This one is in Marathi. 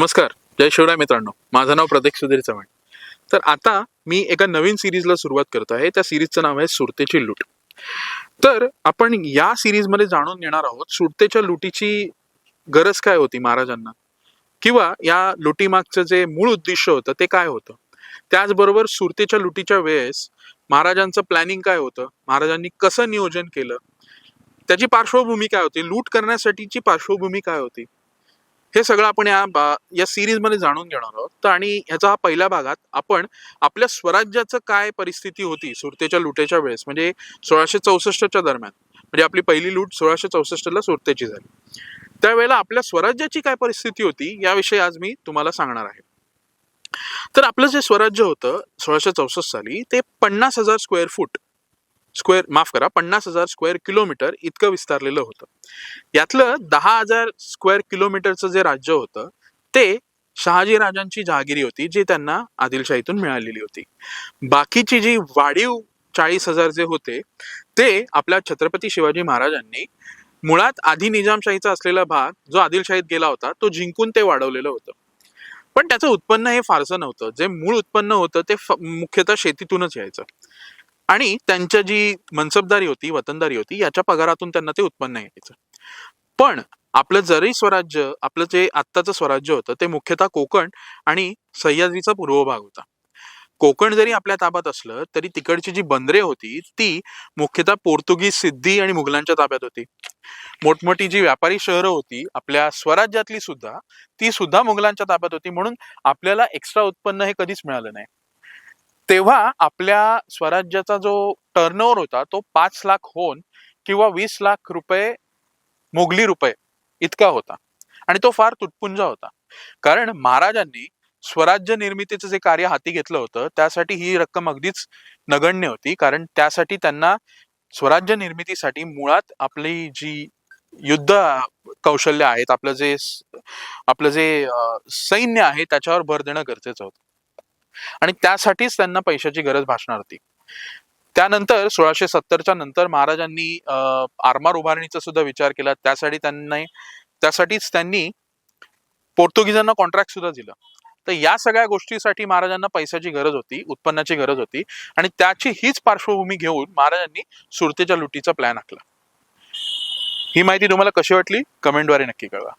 नमस्कार जय शिवराय मित्रांनो. माझं नाव प्रतीक सुधीर चव्हाण. तर आता मी एका नवीन सिरीजला सुरुवात करत आहे. त्या सिरीजचं नाव आहे सुरतेची लूट. तर आपण या सिरीजमध्ये जाणून घेणार आहोत सुरतेच्या लुटीची गरज काय होती महाराजांना? किंवा या लुटीमागचं जे मूळ उद्दिष्ट होतं ते काय होतं? त्याचबरोबर सुरतेच्या लुटीच्या वेळेस महाराजांचं प्लॅनिंग काय होतं? महाराजांनी कसं नियोजन केलं? त्याची पार्श्वभूमी काय होती? लूट करण्यासाठीची पार्श्वभूमी काय होती? हे सगळं आपण या बा- या सिरीजमध्ये जाणून घेणार आहोत. तर आणि ह्याचा हा पहिल्या भागात आपण आपल्या स्वराज्याचं काय परिस्थिती होती सुरतेच्या लुटेच्या वेळेस? म्हणजे सोळाशे चौसष्टच्या दरम्यान. म्हणजे आपली पहिली लूट सोळाशे चौसष्टला सुरतेची झाली. त्यावेळेला आपल्या स्वराज्याची काय परिस्थिती होती याविषयी आज मी तुम्हाला सांगणार आहे. तर आपलं जे स्वराज्य होतं सोळाशे चौसष्ट साली ते पन्नास हजार स्क्वेअर फूट स्क्वेअर माफ करा पन्नास हजार स्क्वेअर किलोमीटर इतकं विस्तारलेलं होतं. यातलं दहा हजार स्क्वेअर किलोमीटरचं जे राज्य होतं ते शहाजी राजांची जहागिरी होती जी त्यांना आदिलशाहीतून मिळालेली होती. बाकीची जी वाढीव चाळीस हजार जे होते ते आपल्या छत्रपती शिवाजी महाराजांनी मुळात आधी निजामशाहीचा असलेला भाग जो आदिलशाहीत गेला होता तो जिंकून ते वाढवलेलं होतं. पण त्याचं उत्पन्न हे फारसं नव्हतं. जे मूळ उत्पन्न होतं ते मुख्यतः शेतीतूनच यायचं. आणि त्यांच्या जी मनसबदारी होती वतनदारी होती याच्या पगारातून त्यांना ते उत्पन्न यायचं पण आपलं जरी स्वराज्य आपलं जे आत्ताचं स्वराज्य होतं ते मुख्यतः कोकण आणि सह्याद्रीचा पूर्व भाग होता. कोकण जरी आपल्या ताब्यात असलं तरी तिकडची जी बंदरे होती ती मुख्यतः पोर्तुगीज सिद्धी आणि मुघलांच्या ताब्यात होती. मोठमोठी जी व्यापारी शहरं होती आपल्या स्वराज्यातली सुद्धा ती सुद्धा मुघलांच्या ताब्यात होती म्हणून आपल्याला एक्स्ट्रा उत्पन्न हे कधीच मिळालं नाही. तेव्हा आपल्या स्वराज्याचा जो टर्नओव्हर होता तो पाच लाख होऊन किंवा वीस लाख रुपये मोगली रुपये इतका होता. आणि तो फार तुटपुंजा होता. कारण महाराजांनी स्वराज्य निर्मितीचं जे कार्य हाती घेतलं होतं त्यासाठी ही रक्कम अगदीच नगण्य होती. कारण त्यासाठी त्यांना स्वराज्य निर्मितीसाठी मुळात आपली जी युद्ध कौशल्य आहेत आपलं जे आपलं जे सैन्य आहे त्याच्यावर भर देणं गरजेचं होतं. आणि त्यासाठीच त्यांना पैशाची गरज भासणार होती त्यानंतर सोळाशे सत्तरच्या नंतर महाराजांनी आरमार उभारणीचा सुद्धा विचार केला. त्यासाठी त्यांनी त्यासाठीच त्यांनी पोर्तुगीजांना कॉन्ट्रॅक्ट सुद्धा दिलं. तर या सगळ्या गोष्टीसाठी महाराजांना पैशाची गरज होती उत्पन्नाची गरज होती आणि त्याची हीच पार्श्वभूमी घेऊन महाराजांनी सुरतेच्या लुटीचा प्लॅन आखला. ही माहिती तुम्हाला कशी वाटली? कमेंटद्वारे नक्की कळवा.